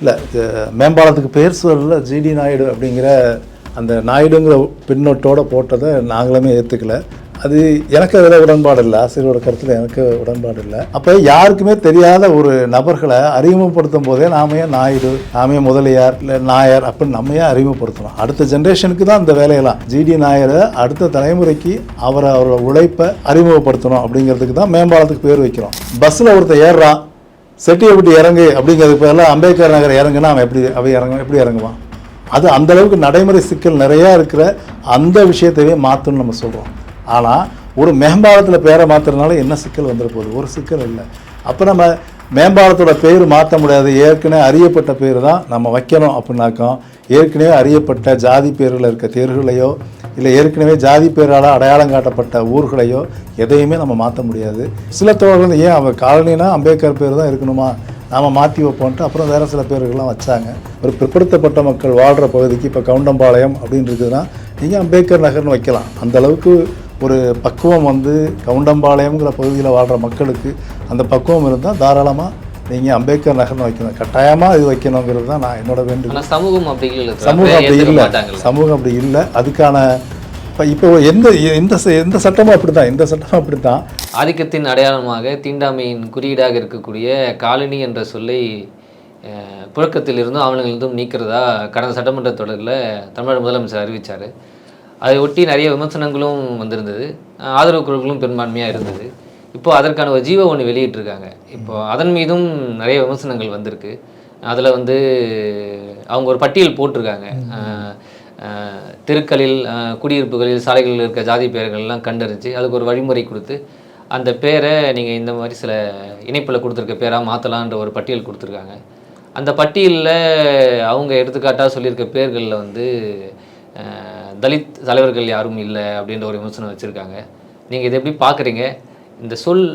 இல்லை மேம்பாலத்துக்கு பேர் சொல்லல ஜிடி நாயுடு அப்படிங்கிற அந்த நாயுடுங்கிற பின்னோட்டோடு போட்டதை நாங்களுமே ஏற்றுக்கல அது எனக்கு அதில் உடன்பாடு இல்லை ஆசிரியரோட கருத்தில் எனக்கு உடன்பாடு இல்லை. அப்போ யாருக்குமே தெரியாத ஒரு நபர்களை அறிமுகப்படுத்தும் போதே நாம ஏன் நாயுடு நாம ஏன் முதலியார் இல்லை நாயர் அப்படின்னு நம்ம ஏன் அறிமுகப்படுத்தணும்? அடுத்த ஜென்ரேஷனுக்கு தான் இந்த வேலையெல்லாம். ஜிடி நாயரை அடுத்த தலைமுறைக்கு அவரை அவரோட உழைப்பை அறிமுகப்படுத்தணும் அப்படிங்கிறதுக்கு தான் மேம்பாலத்துக்கு பேர் வைக்கிறோம். பஸ்ஸில் ஒருத்தர் ஏறுறான் செட்டியை விட்டு இறங்கு அப்படிங்கிறது பதிலாக அம்பேத்கர் நகர் இறங்குனா அவன் எப்படி அவன் இறங்க எப்படி இறங்குவான்? அது அந்தளவுக்கு நடைமுறை சிக்கல் நிறையா இருக்கிற அந்த விஷயத்தையே மாற்றணும்னு நம்ம சொல்கிறோம் ஆனால் ஒரு மேம்பாலத்தில் பேரை மாற்றுறதுனால என்ன சிக்கல் வந்துட போகுது? ஒரு சிக்கல் இல்லை. அப்போ நம்ம மேம்பாலத்தோட பேர் மாற்ற முடியாது. ஏற்கனவே அறியப்பட்ட பேர் தான் நம்ம வைக்கணும் அப்படின்னாக்கோ ஏற்கனவே அறியப்பட்ட ஜாதி பேரில் இருக்க தேர்களையோ இல்லை ஏற்கனவே ஜாதி பேரால் அடையாளம் காட்டப்பட்ட ஊர்களையோ எதையுமே நம்ம மாற்ற முடியாது. சில தோழர்கள் ஏன் அவங்க காலனினா அம்பேத்கர் பேர் தான் இருக்கணுமா? நாம் மாற்றி வைப்போன்ட்டு அப்புறம் வேறு சில பேர்கள்லாம் வச்சாங்க. ஒரு பிற்படுத்தப்பட்ட மக்கள் வாழ்கிற பகுதிக்கு இப்போ கவுண்டம்பாளையம் அப்படின்னு இருக்குதுன்னா நீங்கள் அம்பேத்கர் நகர்னு வைக்கலாம். அந்த அளவுக்கு ஒரு பக்குவம் வந்து கவுண்டம்பாளையம்ங்கிற பகுதியில் வாழ்கிற மக்களுக்கு அந்த பக்குவம் இருந்தால் தாராளமாக நீங்கள் அம்பேத்கர் நகர்னு வைக்கணும். கட்டாயமாக இது வைக்கணுங்கிறது தான் நான் என்னோட வேண்டுகோள். சமூகம் அப்படி இல்லை சமூகம் அப்படி இல்லை. சமூகம் அப்படி இல்லை. அதுக்கான இப்போ இப்போ எந்த எந்த எந்த சட்டமும் அப்படி தான் எந்த சட்டமும் அப்படி தான் ஆதிக்கத்தின் அடையாளமாக தீண்டாமையின் குறியீடாக இருக்கக்கூடிய காலனி என்ற சொல்லை அஹ், புழக்கத்தில் இருந்தும் ஆவணங்களிலிருந்தும் நீக்கிறதா கடந்த சட்டமன்ற தொடரில் தமிழக முதலமைச்சர் அறிவித்தார் அதை ஒட்டி நிறைய விமர்சனங்களும் வந்திருந்தது. ஆதரவு குரல்களும் பெரும்பான்மையாக இருந்தது. இப்போ அதற்கான ஒரு ஜீவோ ஒன்று வெளியிட்டிருக்காங்க. இப்போ அதன் மீதும் நிறைய விமர்சனங்கள் வந்திருக்கு. அதில் வந்து அவங்க ஒரு பட்டியல் போட்டிருக்காங்க. தெருக்களில் குடியிருப்புகளில் சாலைகளில் இருக்க ஜாதி பெயர்கள்லாம் கண்டறிஞ்சு அதுக்கு ஒரு வழிமுறை கொடுத்து அந்த பேரை நீங்கள் இந்த மாதிரி சில இணைப்பில் கொடுத்துருக்க பேராக மாற்றலான்ற ஒரு பட்டியல் கொடுத்துருக்காங்க. அந்த பட்டியலில் அவங்க எடுத்துக்காட்டாக சொல்லியிருக்க பேர்களில் வந்து தலித் தலைவர்கள் யாரும் இல்லை அப்படின்ற ஒரு விமர்சனம் வச்சுருக்காங்க. நீங்கள் இதை எப்படி பார்க்குறீங்க இந்த சொல்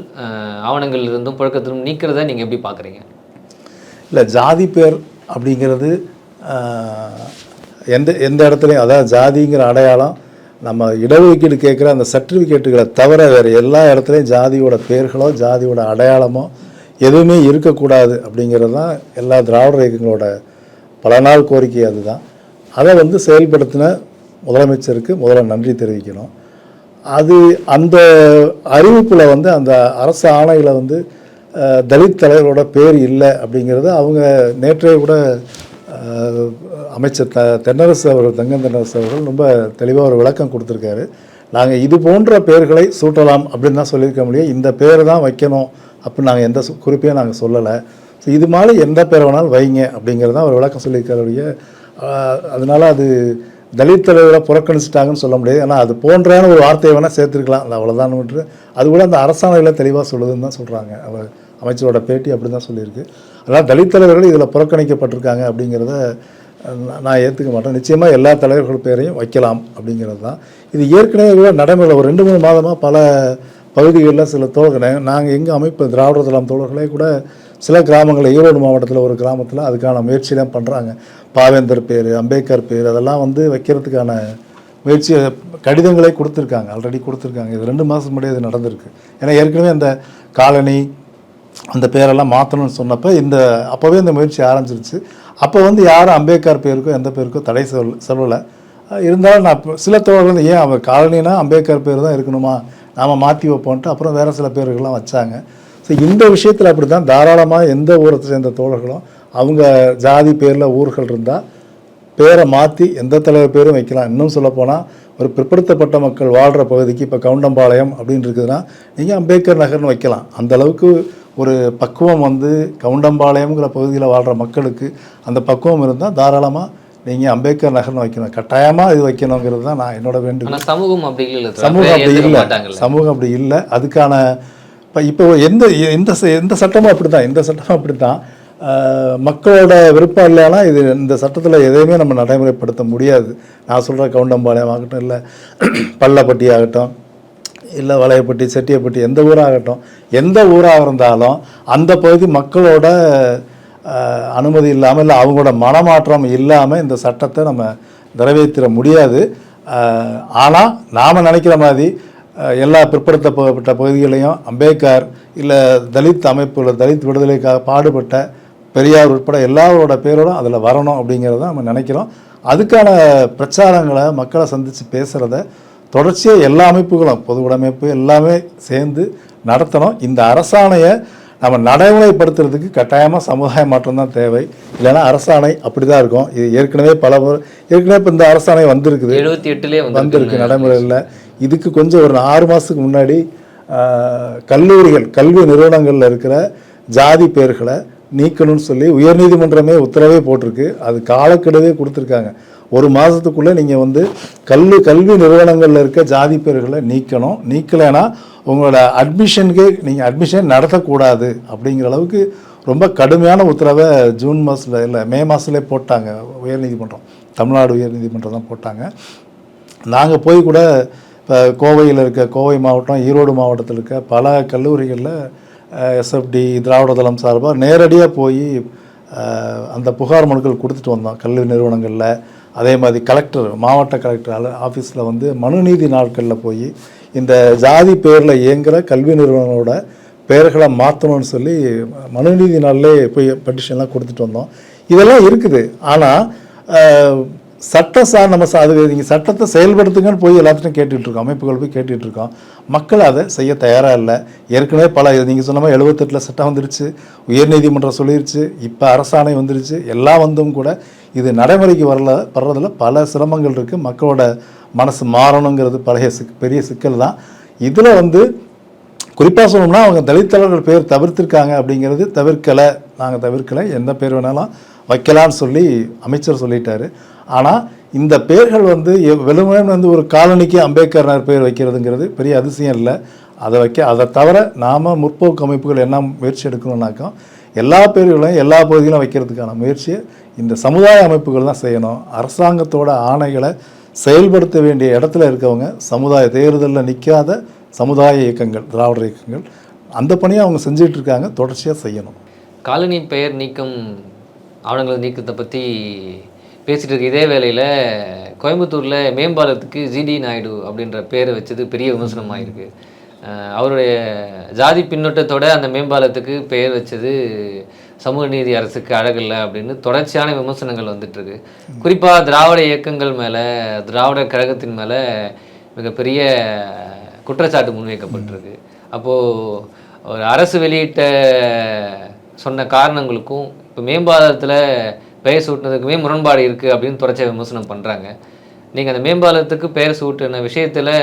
ஆவணங்கள் இருந்தும் புழக்கத்திலும் நீக்கிறத நீங்கள் எப்படி பார்க்குறீங்க? இல்லை ஜாதி பேர் அப்படிங்கிறது எந்த எந்த இடத்துலையும் அதாவது ஜாதிங்கிற அடையாளம் நம்ம இடஒதுக்கீடு கேட்குற அந்த சர்டிஃபிகேட்டுகளை தவிர வேறு எல்லா இடத்துலையும் ஜாதியோட பேர்களோ ஜாதியோட அடையாளமோ எதுவுமே இருக்கக்கூடாது அப்படிங்கிறது தான் எல்லா திராவிட இயக்கங்களோட பல நாள் கோரிக்கை அதுதான். அதை வந்து செயல்படுத்தின முதலமைச்சருக்கு முதல்ல நன்றி தெரிவிக்கணும். அது அந்த அறிவிப்பில் வந்து அந்த அரசு ஆணையில் வந்து தலித் தலைவரோட பேர் இல்லை அப்படிங்கிறது அவங்க நேற்றே கூட அமைச்சர் த தென்னரசு அவர்கள் தங்கம் தென்னரசு அவர்கள் ரொம்ப தெளிவாக ஒரு விளக்கம் கொடுத்துருக்காரு. நாங்கள் இது போன்ற பெயர்களை சூட்டலாம் அப்படின்னு தான் சொல்லியிருக்க முடியும். இந்த பேரை தான் வைக்கணும் அப்படின்னு நாங்கள் எந்த குறிப்பையும் நாங்கள் சொல்லலை. ஸோ இது மாதிரி எந்த பேரை வேணாலும் வைங்க அப்படிங்கிறது தான் ஒரு விளக்கம் சொல்லியிருக்காருடைய அதனால் அது தலித் தலைவரை புறக்கணிச்சிட்டாங்கன்னு சொல்ல முடியாது. ஏன்னா அது போன்றான ஒரு வார்த்தையை வேணால் சேர்த்துருக்கலாம். அது அவ்வளோதான் விட்டு அது கூட அந்த அரசாணையில் தெளிவாக சொல்லுதுன்னு தான் சொல்கிறாங்க அவர் அமைச்சரோட பேட்டி அப்படி தான் சொல்லியிருக்கு. அதனால் தலித் தலைவர்கள் இதில் புறக்கணிக்கப்பட்டிருக்காங்க அப்படிங்கிறத நான் நான் ஏற்றுக்க மாட்டேன். நிச்சயமாக எல்லா தலைவர்கள் பேரையும் வைக்கலாம் அப்படிங்கிறது தான். இது ஏற்கனவே கூட நடைமுறையில் ஒரு ரெண்டு மூணு மாதமாக பல பகுதிகளில் சில தோழர்கள் நாங்கள் எங்கள் அமைப்பு திராவிட தளம் தோழர்களே கூட சில கிராமங்களில் ஈரோடு மாவட்டத்தில் ஒரு கிராமத்தில் அதுக்கான முயற்சியெலாம் பண்ணுறாங்க பாவேந்தர் பேர் அம்பேத்கர் பேர் அதெல்லாம் வந்து வைக்கிறதுக்கான முயற்சி கடிதங்களே கொடுத்துருக்காங்க ஆல்ரெடி கொடுத்துருக்காங்க. இது ரெண்டு மாதம் முன்னாடி இது நடந்திருக்கு. ஏன்னா ஏற்கனவே அந்த காலனி அந்த பேரெல்லாம் மாற்றணும்னு சொன்னப்போ இந்த அப்போவே இந்த முயற்சி ஆரம்பிச்சிருச்சு. அப்போ வந்து யாரும் அம்பேத்கர் பேருக்கோ எந்த பேருக்கோ தடை சொல் சொல்லலை. இருந்தாலும் நான் இப்போ சில தோழர்கள் ஏன் அவன் காலனினா அம்பேத்கர் பேர் தான் இருக்கணுமா? நாம் மாற்றி வைப்போன்ட்டு அப்புறம் வேறு சில பேர்கள்லாம் வச்சாங்க. ஸோ இந்த விஷயத்தில் அப்படி தான் தாராளமாக எந்த ஊரை சேர்ந்த தோழர்களும் அவங்க ஜாதி பேரில் ஊர்கள் இருந்தால் பேரை மாற்றி எந்த தலைவர் பேரும் வைக்கலாம். இன்னும் சொல்லப்போனால் ஒரு பிற்படுத்தப்பட்ட மக்கள் வாழ்கிற பகுதிக்கு இப்போ கவுண்டம்பாளையம் அப்படின்னு இருக்குதுன்னா நீங்கள் அம்பேத்கர் நகர்னு வைக்கலாம். அந்த அளவுக்கு ஒரு பக்குவம் வந்து கவுண்டம்பாளையம்ங்கிற பகுதியில் வாழ்கிற மக்களுக்கு அந்த பக்குவம் இருந்தால் தாராளமாக நீங்கள் அம்பேத்கர் நகர்னு வைக்கணும். கட்டாயமாக இது வைக்கணுங்கிறது தான் நான் என்னோட வேண்டுகோள். சமூகம் அப்படி இல்லை சமூகம் அப்படி இல்லை. சமூகம் அப்படி இல்லை. அதுக்கான இப்போ இப்போ எந்த எந்த ச- எந்த சட்டமும் அப்படி தான் எந்த சட்டமும் அப்படி தான் மக்களோட விருப்பம் இல்லைன்னா இது இந்த சட்டத்தில் எதையுமே நம்ம நடைமுறைப்படுத்த முடியாது. நான் சொல்கிற கவுண்டம்பாளையம் ஆகட்டும் இல்லை பள்ளப்பட்டி ஆகட்டும் இல்லை வளையப்பட்டி செட்டியப்பட்டி எந்த ஊராகட்டும் எந்த ஊராக இருந்தாலும் அந்த பகுதி மக்களோட அனுமதி இல்லாமல் இல்லை அவங்களோட மனமாற்றம் இல்லாமல் இந்த சட்டத்தை நம்ம நிறைவேற்றிட முடியாது. ஆனால் நாம் நினைக்கிற மாதிரி எல்லா பிற்படுத்தப்பட்ட பகுதிகளையும் அம்பேத்கர் இல்லை தலித் அமைப்புல தலித் விடுதலைக்காக பாடுபட்ட பெரியார் உட்பட எல்லாரோட பேரோட அதில் வரணும் அப்படிங்கிறத நம்ம நினைக்கிறோம். அதுக்கான பிரச்சாரங்களை மக்களை சந்தித்து பேசுகிறத தொடர்ச்சியாக எல்லா அமைப்புகளும் பொது உடைமைப்பு எல்லாமே சேர்ந்து நடத்தணும். இந்த அரசாணையை நம்ம நடைமுறைப்படுத்துறதுக்கு கட்டாயமாக சமுதாய மாற்றம் தான் தேவை. இல்லைன்னா அரசாணை அப்படி தான் இருக்கும். இது ஏற்கனவே பல ஏற்கனவே இப்போ இந்த அரசாணை வந்திருக்குது. எழுபத்தி எட்டுலேயே வந்து வந்திருக்கு நடைமுறையில். இதுக்கு கொஞ்சம் ஒரு ஆறு மாதத்துக்கு முன்னாடி கல்லூரிகள் கல்வி நிறுவனங்களில் இருக்கிற ஜாதி பேர்களை நீக்கணும்னு சொல்லி உயர்நீதிமன்றமே உத்தரவே போட்டிருக்கு. அது காலக்கெடுவே கொடுத்துருக்காங்க. ஒரு மாதத்துக்குள்ளே நீங்கள் வந்து கல்வி கல்வி நிறுவனங்களில் இருக்க ஜாதி பேர்களை நீக்கணும். நீக்கலைன்னா உங்களோட அட்மிஷனுக்கு நீங்கள் அட்மிஷன் நடத்தக்கூடாது அப்படிங்கிற அளவுக்கு ரொம்ப கடுமையான உத்தரவை ஜூன் மாதத்தில் இல்லை மே மாதத்துலேயே போட்டாங்க. உயர்நீதிமன்றம் தமிழ்நாடு உயர்நீதிமன்றம் தான் போட்டாங்க. நாங்கள் போய் கூட இப்போ கோவையில் இருக்க கோவை மாவட்டம் ஈரோடு மாவட்டத்தில் இருக்க பல கல்லூரிகளில் எஸ்எஃப்டி திராவிட தளம் சார்பாக நேரடியாக போய் அந்த புகார் மனுக்கள் கொடுத்துட்டு வந்தோம். கல்வி நிறுவனங்களில். அதே மாதிரி கலெக்டர் மாவட்ட கலெக்டர் ஆஃபீஸில் வந்து மனுநீதி நாட்களில் போய் இந்த ஜாதி பேரில் இயங்குகிற கல்வி நிறுவனங்களோட பெயர்களை மாற்றணும்னு சொல்லி மனுநீதி நாளிலே போய் பெட்டிஷன்லாம் கொடுத்துட்டு வந்தோம். இதெல்லாம் இருக்குது. ஆனால் சட்ட சார் நம்ம அது நீங்கள் சட்டத்தை செயல்படுத்துங்கன்னு போய் எல்லாத்தையும் கேட்டுட்ருக்கோம் அமைப்புகள் போய் கேட்டுட்ருக்கோம் மக்கள் அதை செய்ய தயாராக இல்லை. ஏற்கனவே பல நீங்கள் சொன்ன மாதிரி எழுபத்தெட்டில் சட்டம் வந்துருச்சு. உயர்நீதிமன்றம் சொல்லிருச்சு. இப்போ அரசாணை வந்துருச்சு. எல்லாம் வந்தும் கூட இது நடைமுறைக்கு வரல வர்றதில் பல சிரமங்கள் இருக்குது மக்களோட மனசு மாறணுங்கிறது பழைய சிக் பெரிய சிக்கல் தான். இதில் வந்து குறிப்பாக சொல்லணும்னா அவங்க தலித்தலைவர்கள் பேர் தவிர்த்திருக்காங்க அப்படிங்கிறது தவிர்க்கலை. நாங்கள் தவிர்க்கலை. எந்த பேர் வேணாலும் வைக்கலான்னு சொல்லி அமைச்சர் சொல்லிட்டாரு. ஆனால் இந்த பெயர்கள் வந்து எவ்- வந்து ஒரு காலனிக்கு அம்பேத்கர் பெயர் வைக்கிறதுங்கிறது பெரிய அதிசயம் இல்லை. அதை வைக்க அதை தவிர நாம் முற்போக்கு அமைப்புகள் என்ன முயற்சி எடுக்கணும்னாக்கா எல்லா பேர்களையும் எல்லா பகுதியிலும் வைக்கிறதுக்கான முயற்சியை இந்த சமுதாய அமைப்புகள் தான் செய்யணும். அரசாங்கத்தோட ஆணைகளை செயல்படுத்த வேண்டிய இடத்துல இருக்கவங்க சமுதாய தேர்தலில் நிற்காத சமுதாய இயக்கங்கள் திராவிட இயக்கங்கள் அந்த பணியை அவங்க செஞ்சுட்டு இருக்காங்க தொடர்ச்சியாக செய்யணும். காலனி பெயர் நீக்கம் ஆவணங்களை நீக்கத்தை பற்றி பேசிகிட்டு இருக்க இதே வேளையில் கோயம்புத்தூரில் மேம்பாலத்துக்கு ஜிடி நாயுடு அப்படின்ற பேரை வச்சது பெரிய விமர்சனமாக இருக்குது அவருடைய ஜாதி பின்னோட்டத்தோட அந்த மேம்பாலத்துக்கு பெயர் வச்சது சமூக நீதி அரசுக்கு அழகில்லை அப்படின்னு தொடர்ச்சியான விமர்சனங்கள் வந்துட்டுருக்கு. குறிப்பாக திராவிட இயக்கங்கள் மேலே திராவிட கழகத்தின் மேலே மிகப்பெரிய குற்றச்சாட்டு முன்வைக்கப்பட்டிருக்கு. அப்போது ஒரு அரசு வெளியிட்ட சொன்ன காரணங்களுக்கும் இப்போ மேம்பாலத்தில் பெயர் சூட்டினதுக்குமே முரண்பாடு இருக்குது அப்படின்னு தொடர்ச்சியாக விமர்சனம் பண்ணுறாங்க நீங்கள் அந்த மேம்பாலத்துக்கு பெயர் சூட்டின விஷயத்தில்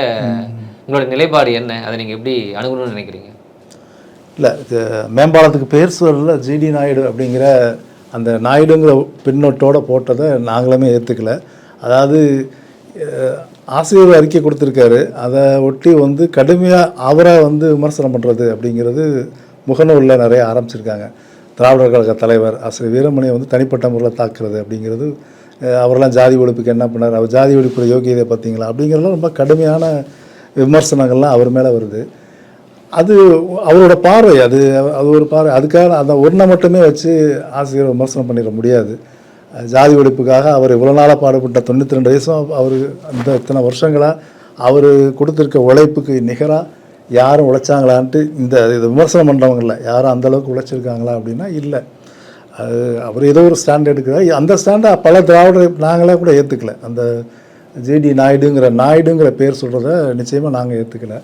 உங்களோட நிலைப்பாடு என்ன? அதை நீங்கள் எப்படி அணுகணும்னு நினைக்கிறீங்க? இல்லை மேம்பாலத்துக்கு பேர் சொல்லல ஜிடி நாயுடு அப்படிங்கிற அந்த நாயுடுங்கிற பின்னோட்டோட போட்டதை நாங்களுமே ஏற்றுக்கல அதாவது ஆசிரியர் அறிக்கை கொடுத்துருக்காரு. அதை ஒட்டி வந்து கடுமையாக அவரை வந்து விமர்சனம் பண்ணுறது அப்படிங்கிறது முகநூலில் நிறைய ஆரம்பிச்சிருக்காங்க. திராவிடர் கழக தலைவர் ஆசிரியர் வீரமணியை வந்து தனிப்பட்ட முறையில் தாக்குறது அப்படிங்கிறது அவரெல்லாம் ஜாதி ஒழிப்புக்கு என்ன பண்ணார் அவர் ஜாதி ஒழிப்பு யோகியதை பார்த்தீங்களா அப்படிங்கிறதுலாம் ரொம்ப கடுமையான விமர்சனங்கள்லாம் அவர் மேலே வருது. அது அவரோட பார்வை அது அது ஒரு பார்வை. அதுக்காக அந்த ஒன்றை மட்டுமே வச்சு ஆசிரியர் விமர்சனம் பண்ணிட முடியாது. ஜாதி ஒழிப்புக்காக அவர் இவ்வளோ நாளாக பாடுபட்ட தொண்ணூற்றி ரெண்டு வயசும் அவர் அந்த இத்தனை வருஷங்களாக அவர் கொடுத்துருக்க உழைப்புக்கு நிகராக யாரும் உழைச்சாங்களான்ட்டு இந்த இது விமர்சனம் பண்ணுறவங்கள யாரும் அந்த அளவுக்கு உழைச்சிருக்காங்களா அப்படின்னா இல்லை. அது அவர் ஏதோ ஒரு ஸ்டாண்ட் எடுக்கிறார் அந்த ஸ்டாண்டை பல திராவிடர் நாங்களே கூட ஏற்றுக்கல அந்த ஜிடி நாயுடுங்கிற நாயுடுங்கிற பேர் சொல்கிறத நிச்சயமாக நாங்கள் ஏற்றுக்கல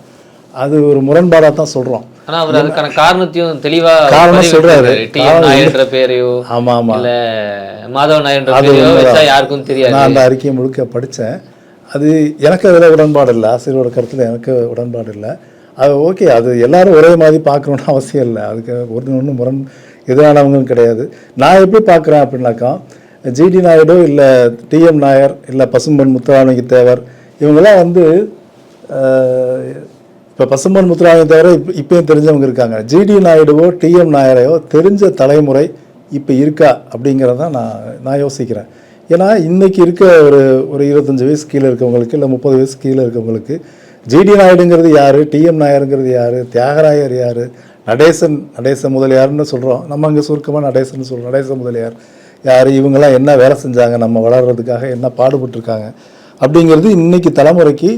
அது ஒரு முரண்பாடாக தான் சொல்கிறோம் ஆனால் அவர் அதுக்கான காரணத்தையும் தெளிவாக காரணம் எம் நாயன்ற பேரையோ ஆமாம். ஆமாம் இல்ல மாதவ பேரையோ. வச்சா யாருக்கும் தெரியாது. நான் அந்த அறிக்கையை முழுக்க படித்தேன் அது எனக்கு அதில் உடன்பாடு இல்லை. ஆசிரியரோட கருத்தில் எனக்கு உடன்பாடு இல்லை. அது ஓகே அது எல்லாரும் ஒரே மாதிரி பார்க்கணுன்னு அவசியம் இல்லை. அதுக்கு ஒரு ஒன்று முரண் எதிரானவங்களும் கிடையாது. நான் எப்படி பார்க்குறேன் அப்படின்னாக்கா ஜிடி நாயுடு இல்லை டிஎம் நாயர் இல்லை பசும்பொன் முத்துராமலிங்க தேவர் இவங்கெல்லாம் வந்து இப்போ பசும்பொன் முத்துராமலிங்க தேவரை இப்போ இப்பயும் தெரிஞ்சவங்க இருக்காங்க. ஜிடி நாயுடுவோ டிஎம் நாயரையோ தெரிஞ்ச தலைமுறை இப்போ இருக்கா அப்படிங்கிறத நான் நான் யோசிக்கிறேன். ஏன்னா இன்றைக்கி இருக்க ஒரு ஒரு இருபத்தஞ்சு வயசு கீழே இருக்கவங்களுக்கு இல்லை முப்பது வயசு கீழே இருக்கவங்களுக்கு ஜிடி நாயுடுங்கிறது யார்? டிஎம் நாயருங்கிறது யார்? தியாகராயர் யார்? நடேசன் நடேச முதலியார்னு சொல்கிறோம் நம்ம அங்கே சுருக்கமாக நடேசன் சொல்கிறோம் நடேச முதலியார் யார்? இவங்கெல்லாம் என்ன வேலை செஞ்சாங்க? நம்ம வளர்கிறதுக்காக என்ன பாடுபட்டிருக்காங்க? அப்படிங்கிறது இன்னைக்கு தலைமுறைக்கு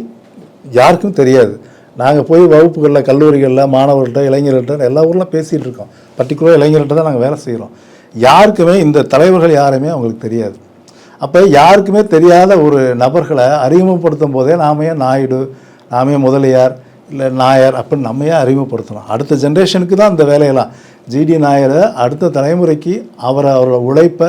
யாருக்கும் தெரியாது. நாங்கள் போய் வகுப்புகளில் கல்லூரிகளில் மாணவர்கள்ட்ட இளைஞர்கள்ட்ட எல்லா ஊர்லாம் பேசிகிட்டு இருக்கோம். பர்டிகுலராக இளைஞர்கள்ட்ட தான் நாங்கள் வேலை செய்கிறோம் யாருக்குமே இந்த தலைவர்கள் யாருமே அவங்களுக்கு தெரியாது. அப்போ யாருக்குமே தெரியாத ஒரு நபர்களை அறிமுகப்படுத்தும் போதே நாம ஏன் நாயுடு நாமே முதலியார் இல்லை நாயர் அப்படின்னு நம்மையே அறிமுகப்படுத்தணும். அடுத்த ஜென்ரேஷனுக்கு தான் இந்த வேலையெல்லாம். ஜிடி நாயரை அடுத்த தலைமுறைக்கு அவரை அவரோட உழைப்பை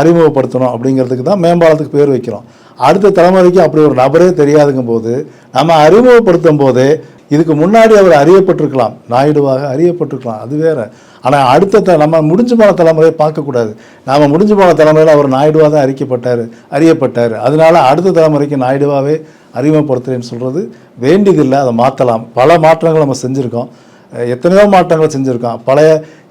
அறிமுகப்படுத்தணும் அப்படிங்கிறதுக்கு தான் மேம்பாலத்துக்கு பேர் வைக்கிறோம். அடுத்த தலைமுறைக்கு அப்படி ஒரு நபரே தெரியாதுங்கும் போது நம்ம அறிமுகப்படுத்தும் போதே இதுக்கு முன்னாடி அவர் அறியப்பட்டிருக்கலாம். நாயுடுவாக அறியப்பட்டிருக்கலாம். அது வேற. ஆனால் அடுத்த த நம்ம முடிஞ்சு போன தலைமுறையை பார்க்கக்கூடாது. நாம் முடிஞ்சு போன தலைமுறையில் அவர் நாயுடுவாக தான் அறிக்கப்பட்டார் அறியப்பட்டார். அதனால அடுத்த தலைமுறைக்கு நாயுடுவாகவே அறிமுகப்படுத்துறேன்னு சொல்கிறது வேண்டியதில்லை அதை மாற்றலாம் பல மாற்றங்கள் நம்ம செஞ்சுருக்கோம். எத்தனையோ மாற்றங்களை செஞ்சுருக்கோம். பழைய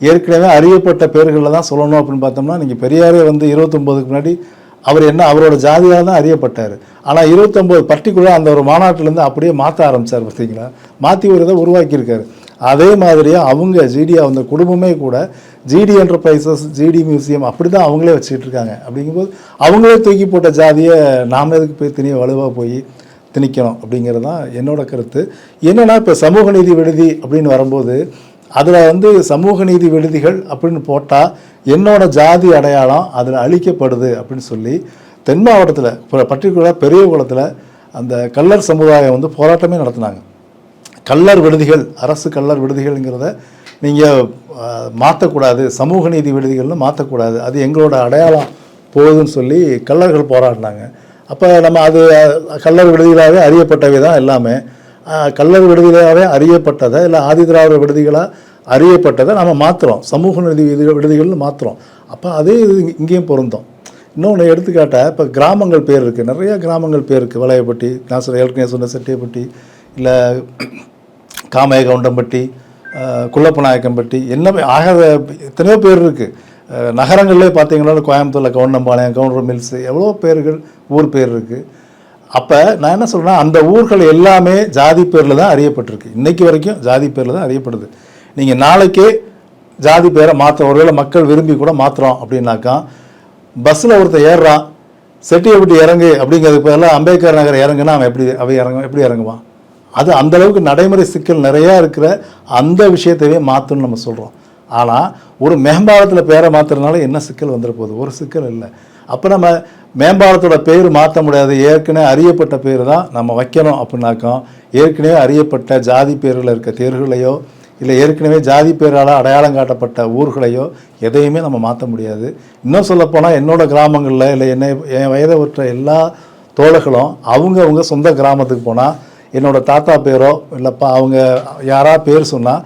ஏற்கனவே அறியப்பட்ட பேர்களில் தான் சொல்லணும் அப்படின்னு பார்த்தோம்னா நீங்கள் பெரியாரே வந்து இருபத்தொம்போதுக்கு முன்னாடி அவர் என்ன அவரோட ஜாதியாக தான் அறியப்பட்டார். ஆனால் இருபத்தொம்போது பர்டிகுலராக அந்த ஒரு மாநாட்டிலேருந்து அப்படியே மாற்ற ஆரம்பித்தார் பார்த்தீங்களா? மாற்றி ஒரு இதை உருவாக்கியிருக்காரு. அதே மாதிரியே அவங்க ஜிடி அந்த குடும்பமே கூட ஜிடி என்டர்பிரைசஸ் ஜிடி மியூசியம் அப்படி தான் அவங்களே வச்சுக்கிட்டு இருக்காங்க. அப்படிங்கும்போது அவங்களே தூக்கி போட்ட ஜாதியை நாம் எதுக்கு போய் தனியாக வலுவாக போய் திணிக்கணும் அப்படிங்கிறது தான் என்னோட கருத்து. என்னென்னா இப்போ சமூக நீதி விடுதி அப்படின்னு வரும்போது அதில் வந்து சமூக நீதி விடுதிகள் அப்படின்னு போட்டால் என்னோட ஜாதி அடையாளம் அதில் அழிக்கப்படுது அப்படின்னு சொல்லி தென் மாவட்டத்தில் இப்போ பர்டிகுலராக பெரிய குளத்தில் அந்த கல்லர் சமுதாயம் வந்து போராட்டமே நடத்தினாங்க. கல்லர் விடுதிகள் அரசு கல்லர் விடுதிகள்ங்கிறத நீங்கள் மாற்றக்கூடாது சமூக நீதி விடுதிகள்னு மாற்றக்கூடாது அது எங்களோட அடையாளம் போகுதுன்னு சொல்லி கல்லர்கள் போராடினாங்க. அப்போ நம்ம அது கல்லர் விடுதிகளாகவே அறியப்பட்டவை தான் எல்லாமே. கல்லர் விடுதிகளாகவே அறியப்பட்டதை இல்லை ஆதிதிராவிட விடுதிகளாக அறியப்பட்டதை நம்ம மாற்றுறோம் சமூக நிதி விடுதிகள்னு மாற்றுறோம் அப்போ அதே இது இங்கேயும் பொருந்தோம். இன்னொன்று எடுத்துக்காட்டால் இப்போ கிராமங்கள் பேர் இருக்குது நிறைய கிராமங்கள் பேர் இருக்குது வளையப்பட்டி நான் சொல்ல ஏற்கனவே சொன்ன செட்டியப்பட்டி இல்லை காமயகவுண்டம்பட்டி குள்ளப்பநாயக்கம்பட்டி என்ன ஆக எத்தனையோ பேர் இருக்குது நகரங்கள்லேயே பார்த்தீங்கன்னா கோயம்புத்தூரில் கவுண்டம்பாளையம் கவுண்டர் மில்ஸ் எவ்வளோ பேர்கள் ஊர் பேர் இருக்குது அப்போ நான் என்ன சொல்கிறேன்னா அந்த ஊர்கள் எல்லாமே ஜாதி பேரில் தான் அறியப்பட்டிருக்கு. இன்றைக்கு வரைக்கும் ஜாதி பேரில் தான் அறியப்படுது. நீங்கள் நாளைக்கே ஜாதி பேரை மாற்ற ஒருவேளை மக்கள் விரும்பி கூட மாற்றுறோம் அப்படின்னாக்கா பஸ்ஸில் ஒருத்தர் ஏறுறான் எப்படி இறங்கு அப்படிங்கிறது பதிலாக அம்பேத்கர் நகர் இறங்குனா அவன் எப்படி அவன் இறங்க எப்படி இறங்குவான்? அது அந்த அளவுக்கு நடைமுறை சிக்கல் நிறையா இருக்கிற அந்த விஷயத்தையே மாற்றணும்னு நம்ம சொல்கிறோம் ஆனால் ஒரு மேம்பாலத்தில் பேரை மாற்றுறதுனால என்ன சிக்கல் வந்துட போகுது? ஒரு சிக்கல் இல்லை. அப்போ நம்ம மேம்பாலத்தோட பேர் மாற்ற முடியாது. ஏற்கனவே அறியப்பட்ட பேர் தான் நம்ம வைக்கணும் அப்படின்னாக்கோ ஏற்கனவே அறியப்பட்ட ஜாதி பேரில் இருக்க தேர்களையோ இல்லை ஏற்கனவே ஜாதி பேரால் அடையாளம் காட்டப்பட்ட ஊர்களையோ எதையுமே நம்ம மாற்ற முடியாது. இன்னும் சொல்லப்போனால் என்னோட கிராமங்களில் இல்லை என்னை என் வயதை ஒற்ற எல்லா தோழர்களும் அவங்க அவங்க சொந்த கிராமத்துக்கு போனால் என்னோடய தாத்தா பேரோ இல்லைப்பா அவங்க யாராக பேர் சொன்னால்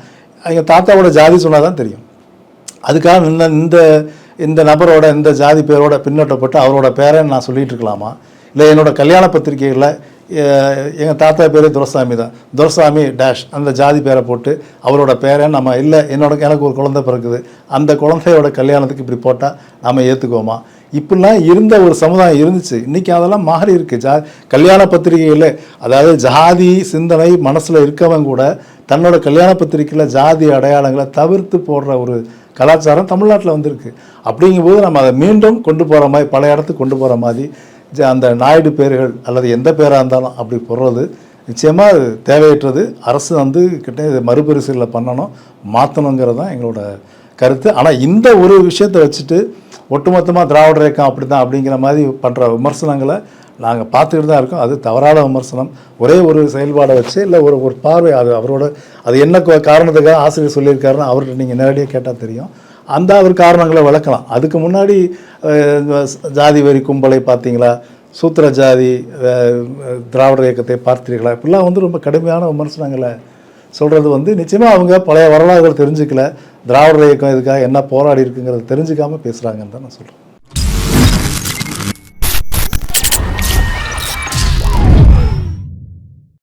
எங்கள் தாத்தாவோட ஜாதி சொன்னால் தான் தெரியும். அதுக்காக இந்த இந்த இந்த நபரோட இந்த ஜாதி பேரோட பின்னோட்டப்பட்டு அவரோட பேரை நான் சொல்லிகிட்டு இருக்கலாமா? இல்லை என்னோடய கல்யாண பத்திரிகைகளில் எங்கள் தாத்தா பேர் துரசாமி தான். துரசாமி டேஷ் அந்த ஜாதி பேரை போட்டு அவரோட பேரை நம்ம இல்லை என்னோட எனக்கு ஒரு குழந்தை பிறக்குது. அந்த குழந்தையோட கல்யாணத்துக்கு இப்படி போட்டால் நம்ம ஏற்றுக்குவோமா இப்படிலாம் இருந்த ஒரு சமுதாயம் இருந்துச்சு. இன்றைக்கி அதெல்லாம் மாறி இருக்குது ஜா கல்யாண பத்திரிகையில் அதாவது ஜாதி சிந்தனை மனசில் இருக்கவங்க கூட தன்னோட கல்யாண பத்திரிக்கையில் ஜாதி அடையாளங்களை தவிர்த்து போடுற ஒரு கலாச்சாரம் தமிழ்நாட்டில் வந்திருக்கு. அப்படிங்கும்போது நம்ம அதை மீண்டும் கொண்டு போகிற மாதிரி பல இடத்துக்கு கொண்டு போகிற மாதிரி ஜ- அந்த நாயுடு பேர்கள் அல்லது எந்த பேராக இருந்தாலும் அப்படி போடுறது நிச்சயமாக அது தேவையற்றது. அரசு வந்து கிட்ட இதை மறுபரிசீலனை பண்ணணும் மாற்றணுங்கிறது தான் எங்களோட கருத்து. ஆனால் இந்த ஒரு விஷயத்தை வச்சுட்டு ஒட்டுமொத்தமாக திராவிட இயக்கம் அப்படி தான் அப்படிங்கிற மாதிரி பண்ணுற விமர்சனங்களை நாங்கள் பார்த்துக்கிட்டு தான் இருக்கோம். அது தவறான விமர்சனம். ஒரே ஒரு செயல்பாடை வச்சு இல்லை ஒரு ஒரு பார்வை அது அவரோட அது என்ன காரணத்துக்காக ஆசிரியர் சொல்லியிருக்காருன்னு அவர்கிட்ட நீங்கள் நேரடியாக கேட்டால் தெரியும். அந்த அவர் காரணங்களை விளக்கலாம். அதுக்கு முன்னாடி ஜாதி வரி கும்பலை பார்த்தீங்களா? சூத்திர ஜாதி திராவிட இயக்கத்தை பார்த்தீர்களா? இப்படிலாம் வந்து ரொம்ப கடுமையான விமர்சனங்களை சொல்கிறது வந்து நிச்சயமாக அவங்க பழைய வரலாறுகள் தெரிஞ்சுக்கல. திராவிட இயக்கம் இதுக்காக என்ன போராடி இருக்குங்கிறத தெரிஞ்சுக்காமல் பேசுகிறாங்கன்னு தான் நான் சொல்கிறேன்